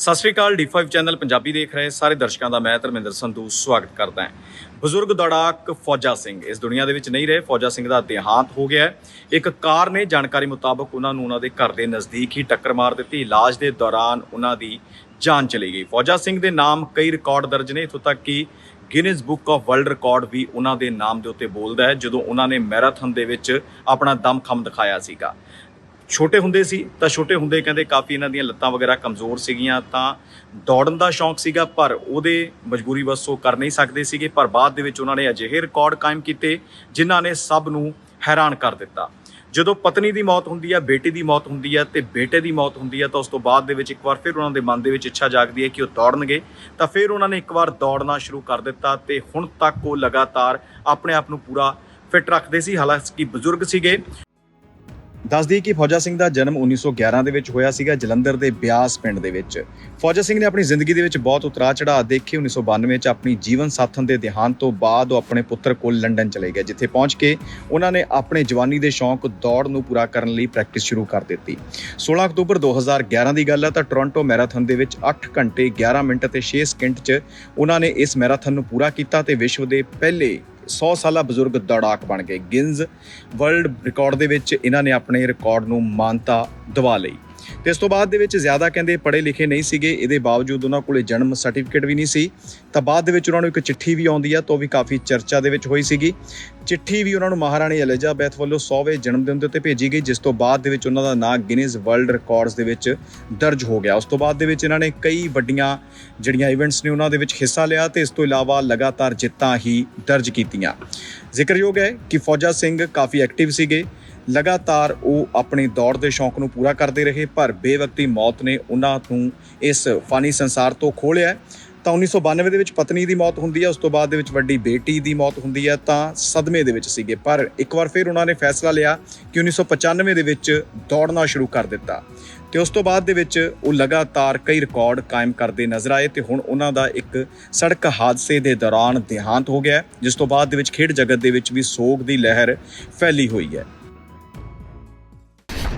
ਸਤਿ ਸ਼੍ਰੀ ਅਕਾਲ D5 channel Punjabi ਦੇਖ ਰਹੇ ਸਾਰੇ ਦਰਸ਼ਕਾਂ ਦਾ ਮੈਂ ਧਰਮਿੰਦਰ ਸੰਧੂ ਸਵਾਗਤ ਕਰਦਾ ਹਾਂ। ਬਜ਼ੁਰਗ ਦੌੜਾਕ ਫੌਜਾ ਸਿੰਘ, ਇਸ ਦੁਨੀਆ ਦੇ ਵਿੱਚ ਨਹੀਂ ਰਹੇ, ਫੌਜਾ ਸਿੰਘ ਦਾ ਦੇਹਾਂਤ ਹੋ ਗਿਆ ਹੈ। ਇੱਕ ਕਾਰ ਨੇ ਜਾਣਕਾਰੀ ਮੁਤਾਬਕ ਉਹਨਾਂ ਨੂੰ ਉਹਨਾਂ ਦੇ ਘਰ ਦੇ ਨਜ਼ਦੀਕ ਹੀ ਟੱਕਰ ਮਾਰ ਦਿੱਤੀ। ਇਲਾਜ ਦੇ ਦੌਰਾਨ ਉਹਨਾਂ ਦੀ ਜਾਨ ਚਲੀ ਗਈ। ਫੌਜਾ ਸਿੰਘ ਦੇ ਨਾਮ ਕਈ ਰਿਕਾਰਡ ਦਰਜ ਨੇ। ਇੱਥੋਂ ਤੱਕ ਕਿ Guinness book of world record ਵੀ ਉਹਨਾਂ ਦੇ ਨਾਮ ਦੇ ਉੱਤੇ ਬੋਲਦਾ ਹੈ, ਜਦੋਂ ਉਹਨਾਂ ਨੇ ਮੈਰਾਥਨ ਦੇ ਵਿੱਚ ਆਪਣਾ ਦਮਖਮ ਦਿਖਾਇਆ ਸੀਗਾ। ਛੋਟੇ ਹੁੰਦੇ ਸੀ, ਤਾਂ ਛੋਟੇ ਹੁੰਦੇ ਕਹਿੰਦੇ ਕਾਫੀ ਇਹਨਾਂ ਦੀਆਂ ਲੱਤਾਂ ਵਗੈਰਾ ਕਮਜ਼ੋਰ ਸੀਗੀਆਂ, ਤਾਂ ਦੌੜਨ ਦਾ ਸ਼ੌਂਕ ਸੀਗਾ, ਪਰ ਉਹਦੇ ਮਜਬੂਰੀ ਵਸ ਉਹ ਕਰ ਨਹੀਂ ਸਕਦੇ ਸੀਗੇ, ਪਰ ਬਾਅਦ ਦੇ ਵਿੱਚ ਉਹਨਾਂ ਨੇ ਅਜਿਹੇ ਰਿਕਾਰਡ ਕਾਇਮ ਕੀਤੇ, ਜਿਨ੍ਹਾਂ ਨੇ ਸਭ ਨੂੰ ਹੈਰਾਨ ਕਰ ਦਿੱਤਾ। ਜਦੋਂ ਪਤਨੀ ਦੀ ਮੌਤ ਹੁੰਦੀ ਹੈ ਬੇਟੀ ਦੀ ਮੌਤ ਹੁੰਦੀ ਹੈ ਤੇ ਬੇਟੇ ਦੀ ਮੌਤ ਹੁੰਦੀ ਹੈ ਤਾਂ ਉਸ ਤੋਂ ਬਾਅਦ ਦੇ ਵਿੱਚ ਇੱਕ ਵਾਰ ਫਿਰ ਉਹਨਾਂ ਦੇ ਮਨ ਦੇ ਵਿੱਚ ਇੱਛਾ ਜਾਗਦੀ ਹੈ ਕਿ ਉਹ ਦੌੜਨਗੇ, ਤਾਂ ਫਿਰ ਉਹਨਾਂ ਨੇ ਇੱਕ ਵਾਰ ਦੌੜਨਾ ਸ਼ੁਰੂ ਕਰ ਦਿੱਤਾ ਤੇ ਹੁਣ ਤੱਕ ਉਹ ਲਗਾਤਾਰ ਆਪਣੇ ਆਪ ਨੂੰ ਪੂਰਾ ਫਿੱਟ ਰੱਖਦੇ ਸੀ, ਹਾਲਾਂਕਿ ਬਜ਼ੁਰਗ ਸੀਗੇ। ਦੱਸਦੀ ਕਿ ਫੌਜਾ ਸਿੰਘ ਦਾ ਜਨਮ 1911 ਦੇ ਵਿੱਚ ਹੋਇਆ ਸੀਗਾ ਜਲੰਧਰ ਦੇ ਬਿਆਸ ਪਿੰਡ ਦੇ ਵਿੱਚ। ਫੌਜਾ ਸਿੰਘ ਨੇ ਆਪਣੀ ਜ਼ਿੰਦਗੀ ਦੇ ਵਿੱਚ ਬਹੁਤ ਉਤਰਾਅ ਚੜਾਅ ਦੇਖੇ। 1992 ਚ ਆਪਣੀ ਜੀਵਨ ਸਾਥਣ ਦੇ ਦੇਹਾਂਤ ਤੋਂ ਬਾਅਦ ਉਹ ਆਪਣੇ ਪੁੱਤਰ ਕੋਲ ਲੰਡਨ ਚਲੇ ਗਏ, ਜਿੱਥੇ ਪਹੁੰਚ ਕੇ ਉਹਨਾਂ ਨੇ ਆਪਣੇ ਜਵਾਨੀ ਦੇ ਸ਼ੌਂਕ ਦੌੜ ਨੂੰ ਪੂਰਾ ਕਰਨ ਲਈ ਪ੍ਰੈਕਟਿਸ ਸ਼ੁਰੂ ਕਰ ਦਿੱਤੀ। 16 ਅਕਤੂਬਰ 2011 ਦੀ ਗੱਲ ਹੈ ਤਾਂ ਟੋਰਾਂਟੋ ਮੈਰਾਥਨ ਦੇ ਵਿੱਚ 8 ਘੰਟੇ 11 ਮਿੰਟ ਅਤੇ 6 ਸਕਿੰਟ 'ਚ ਉਹਨਾਂ ਨੇ ਇਸ ਮੈਰਾਥਨ ਨੂੰ ਪੂਰਾ ਕੀਤਾ ਤੇ ਵਿਸ਼ਵ ਦੇ ਪਹਿਲੇ 100 ਸਾਲਾ ਬਜ਼ੁਰਗ ਦੌੜਾਕ ਬਣ ਗਏ ਗਿੰਜ਼। ਵਰਲਡ ਰਿਕਾਰਡ ਦੇ ਵਿੱਚ ਇਹਨਾਂ ਨੇ ਆਪਣੇ ਰਿਕਾਰਡ ਨੂੰ ਮਾਨਤਾ ਦਿਵਾ ਲਈ। ਤੇ ਇਸ ਤੋਂ ਬਾਅਦ ਦੇ ਵਿੱਚ ਜ਼ਿਆਦਾ ਕਹਿੰਦੇ ਪੜ੍ਹੇ ਲਿਖੇ ਨਹੀਂ ਸੀਗੇ, ਇਹਦੇ ਬਾਵਜੂਦ ਉਹਨਾਂ ਕੋਲੇ ਜਨਮ ਸਰਟੀਫਿਕੇਟ ਵੀ ਨਹੀਂ ਸੀ। ਤਾਂ ਬਾਅਦ ਦੇ ਵਿੱਚ ਉਹਨਾਂ ਨੂੰ ਇੱਕ ਚਿੱਠੀ ਵੀ ਆਉਂਦੀ ਆ, ਤਾਂ ਉਹ ਵੀ ਕਾਫੀ ਚਰਚਾ ਦੇ ਵਿੱਚ ਹੋਈ ਸੀਗੀ। ਚਿੱਠੀ ਵੀ ਉਹਨਾਂ ਨੂੰ ਮਹਾਰਾਣੀ ਐਲਿਜ਼ਾਬੈਥ ਵੱਲੋਂ 100ਵੇਂ ਜਨਮ ਦਿਨ ਦੇ ਉੱਤੇ ਭੇਜੀ ਗਈ, ਜਿਸ ਤੋਂ ਬਾਅਦ ਦੇ ਵਿੱਚ ਉਹਨਾਂ ਦਾ ਨਾਂ ਗਿਨੀਜ਼ ਵਰਲਡ ਰਿਕਾਰਡਸ ਦੇ ਵਿੱਚ ਦਰਜ ਹੋ ਗਿਆ। ਉਸ ਤੋਂ ਬਾਅਦ ਦੇ ਵਿੱਚ ਇਹਨਾਂ ਨੇ ਕਈ ਵੱਡੀਆਂ ਜਿਹੜੀਆਂ ਇਵੈਂਟਸ ਨੇ, ਉਹਨਾਂ ਦੇ ਵਿੱਚ ਹਿੱਸਾ ਲਿਆ ਤੇ ਇਸ ਤੋਂ ਇਲਾਵਾ ਲਗਾਤਾਰ ਜਿੱਤਾਂ ਹੀ ਦਰਜ ਕੀਤੀਆਂ। ਜ਼ਿਕਰਯੋਗ ਹੈ ਕਿ ਫੌਜਾ ਸਿੰਘ ਕਾਫੀ ਐਕਟਿਵ ਸੀਗੇ। ਲਗਾਤਾਰ ਉਹ ਆਪਣੇ ਦੌੜ ਦੇ ਸ਼ੌਂਕ ਨੂੰ ਪੂਰਾ ਕਰਦੇ ਰਹੇ, ਪਰ ਬੇਵਕਤੀ ਮੌਤ ਨੇ ਉਹਨਾਂ ਨੂੰ ਇਸ ਫਾਨੀ ਸੰਸਾਰ ਤੋਂ ਖੋਲਿਆ ਤਾਂ 1992 ਦੇ ਵਿੱਚ ਪਤਨੀ ਦੀ ਮੌਤ ਹੁੰਦੀ ਹੈ, ਉਸ ਤੋਂ ਬਾਅਦ ਦੇ ਵਿੱਚ ਵੱਡੀ ਬੇਟੀ ਦੀ ਮੌਤ ਹੁੰਦੀ ਹੈ, ਤਾਂ ਸਦਮੇ ਦੇ ਵਿੱਚ ਸੀਗੇ। ਪਰ ਇੱਕ ਵਾਰ ਫਿਰ ਉਹਨਾਂ ਨੇ ਫੈਸਲਾ ਲਿਆ ਕਿ 1995 ਦੇ ਵਿੱਚ ਦੌੜਨਾ ਸ਼ੁਰੂ ਕਰ ਦਿੱਤਾ। ਤੇ ਉਸ ਤੋਂ ਬਾਅਦ ਦੇ ਵਿੱਚ ਉਹ ਲਗਾਤਾਰ ਕਈ ਰਿਕਾਰਡ ਕਾਇਮ ਕਰਦੇ ਨਜ਼ਰ ਆਏ ਤੇ ਹੁਣ ਉਹਨਾਂ ਦਾ ਇੱਕ ਸੜਕ ਹਾਦਸੇ ਦੇ ਦੌਰਾਨ ਦੇਹਾਂਤ ਹੋ ਗਿਆ ਜਿਸ ਤੋਂ ਬਾਅਦ ਦੇ ਵਿੱਚ ਖੇਡ ਜਗਤ ਦੇ ਵਿੱਚ ਵੀ ਸੋਗ ਦੀ ਲਹਿਰ ਫੈਲੀ ਹੋਈ ਹੈ।